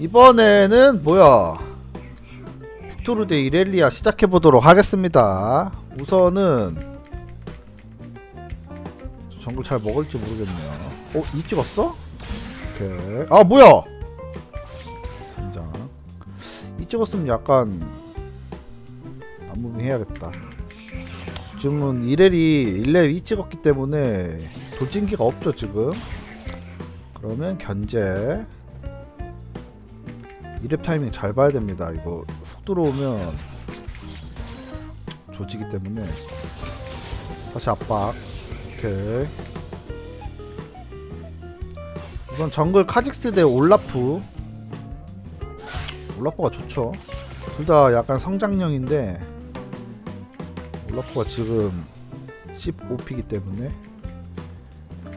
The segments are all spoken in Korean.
이번에는 뭐야? 빅토르 대 이렐리아 시작해보도록 하겠습니다. 우선은 정글 잘 먹을지 모르겠네요. 어? 이 찍었어? 오케이. 아 뭐야? 선장. 이 찍었으면 약간 안무빙 해야겠다. 지금은 이렐이 1렙 이 찍었기 때문에 돌진기가 없죠 지금. 그러면 견제 2렙 타이밍 잘 봐야 됩니다. 이거 훅 들어오면 조지기 때문에 다시 압박. 오케이. 이건 정글 카직스 대 올라프. 올라프가 좋죠. 둘 다 약간 성장형인데 올라프가 지금 15피기 때문에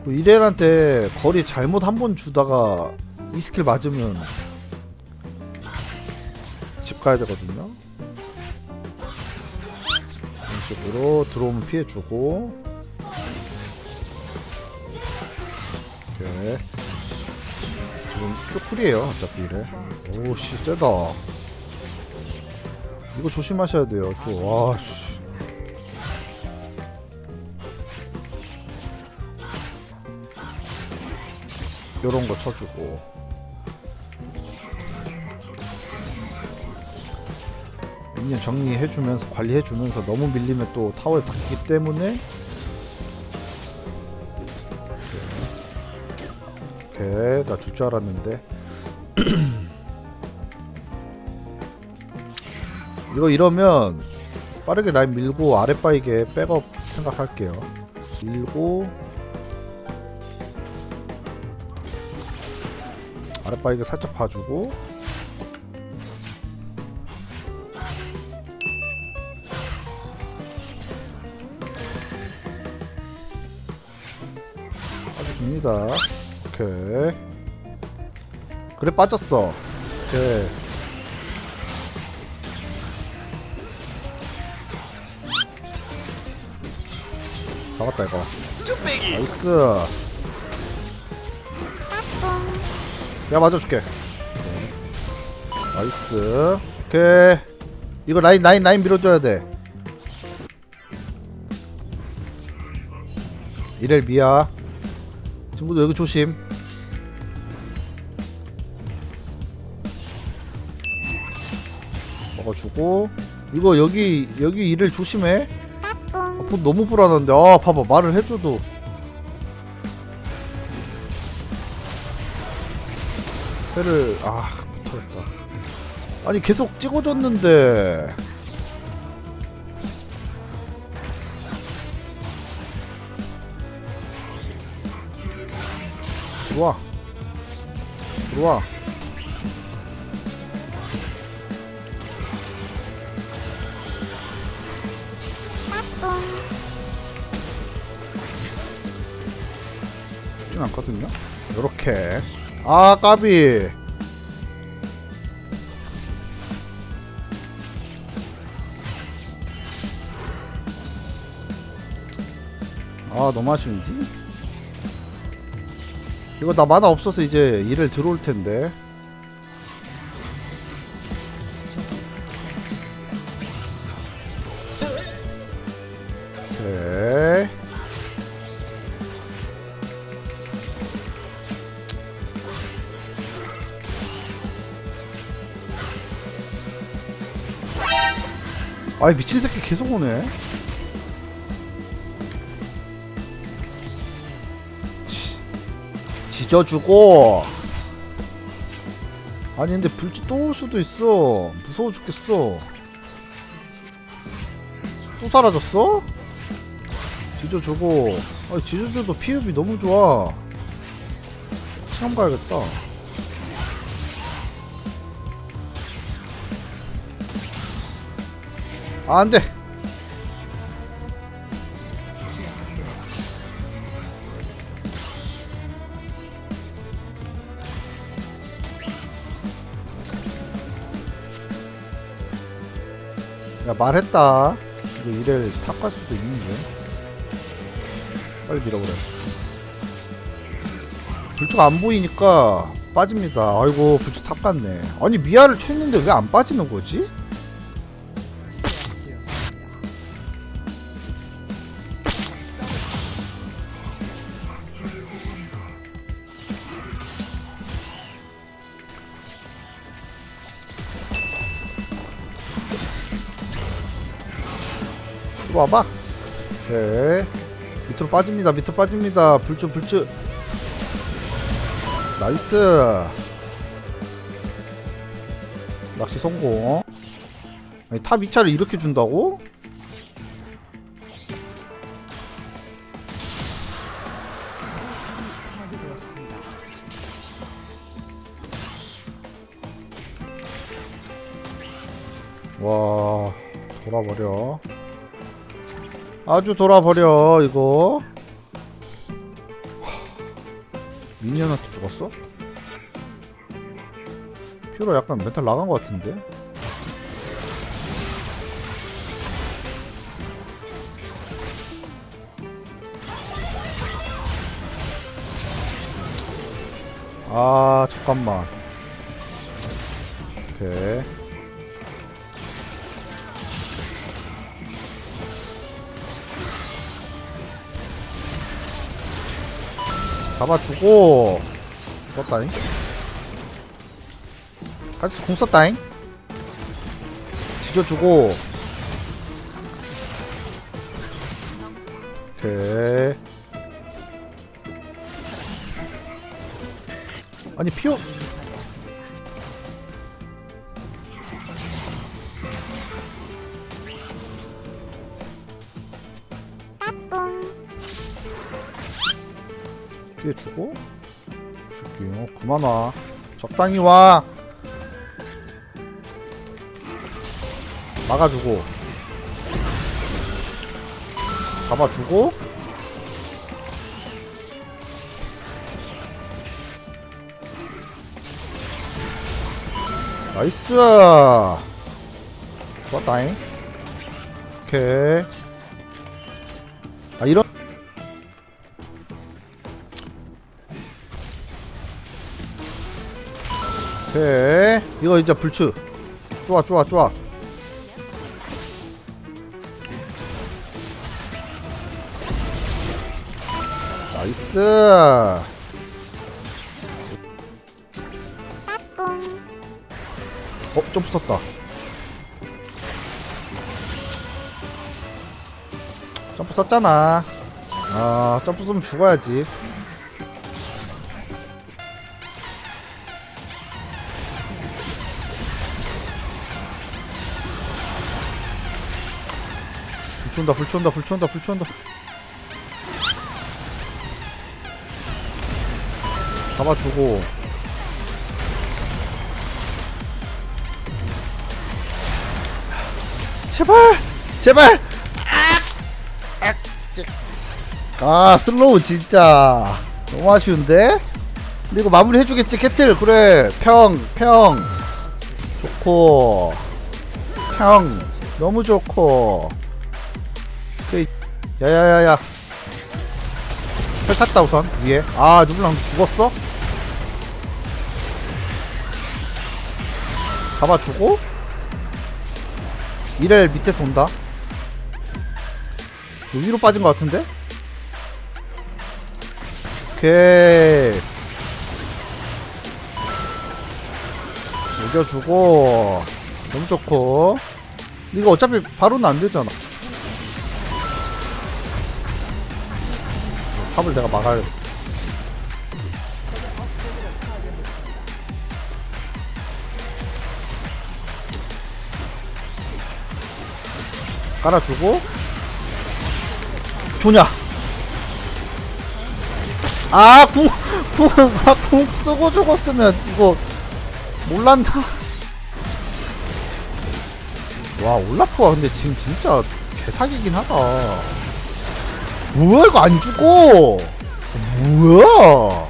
그 이렐한테 거리 잘못 한 번 주다가 이 스킬 맞으면 집 가야 되거든요. 이런 식으로 들어오면 피해주고. 오케이. 지금 큐쿨이에요, 어차피 이래. 오씨, 세다. 이거 조심하셔야 돼요. 또, 와, 씨. 요런 거 쳐주고. 미니언 정리해주면서 관리해주면서 너무 밀리면 또 타워에 박히기 때문에 오케이 나 줄 줄 알았는데. 이거 이러면 빠르게 라인 밀고 아랫바이게 백업 생각할게요. 밀고 아랫바이게 살짝 봐주고 빠져줍니다. 오케이. 그래 빠졌어. 오케이. 잡았다 이거. 나이스. 내가 맞아줄게. 나이스. 오케이. 이거 라인 라인 라인 밀어줘야 돼. 이렐 미야. 친구들 여기 조심. 먹어주고 이거 여기 여기 일을 조심해. 아, 보- 너무 불안한데. 아 봐봐 말을 해줘도. 회를 아 못하겠다. 아니 계속 찍어줬는데. 들어와. 들어와. 쉽진 않거든요. 요렇게. 아 까비. 아 너무 아쉬운데 이거 나 만화 없어서 이제 일을 들어올 텐데. 오케이. 아이 미친 새끼 계속 오네. 지져주고. 아니 근데 불치 또 올 수도 있어. 무서워 죽겠어. 또 사라졌어? 지져주고. 아니 지져줘도 피흡이 너무 좋아. 시험 가야겠다. 아 안돼 야 말했다 이거 이래 탑갈 수도 있는데 빨리 밀어버려 불쪽 안 보이니까 빠집니다. 아이고 부츠 탑 갔네. 아니 미아를 치는데 왜 안 빠지는 거지? 와봐. 오케이. 밑으로 빠집니다. 밑으로 빠집니다. 불주 불주. 나이스. 낚시 성공. 아니 탑 2차를 이렇게 준다고? 와 돌아버려 아주 돌아버려 이거. 하, 미니언한테 죽었어? 퓨로 약간 멘탈 나간 것 같은데? 아 잠깐만. 오케이 잡아주고 썼다잉? 같이 공 썼다잉? 지져주고. 오케이. 아니 피오 주고 새끼 어 그만 와. 적당히 와. 막아주고. 잡아주고. 나이스! 좋았다잉. 오케이. 아 이런 오케이. 이거 이제 불추 좋아 좋아 좋아. 나이스. 어 점프 썼다. 점프 썼잖아. 아 점프 쓰면 죽어야지 불춘다 불춘다 불춘다 불춘다. 잡아주고. 제발! 제발! 아 슬로우 진짜. 너무 아쉬운데? 근데 이거 마무리 해주겠지 캐틀. 그래. 평 평. 좋고. 평. 너무 좋고. 그 야야야야. 펼 탔다 우선. 위에. 아 누구랑 죽었어? 잡아주고. 이렐 밑에서 온다. 여기 위로 빠진 것 같은데? 오케이. 녹여주고. 너무 좋고. 이거 어차피 바로는 안 되잖아 탑을 내가 막아야 돼. 깔아주고 좋냐 아, 궁, 궁, 아, 궁 쓰고 죽었으면 이거 몰란다. 와, 올라프가 근데 지금 진짜 개사기긴 하다. 뭐야, 이거 안 죽어? 뭐야?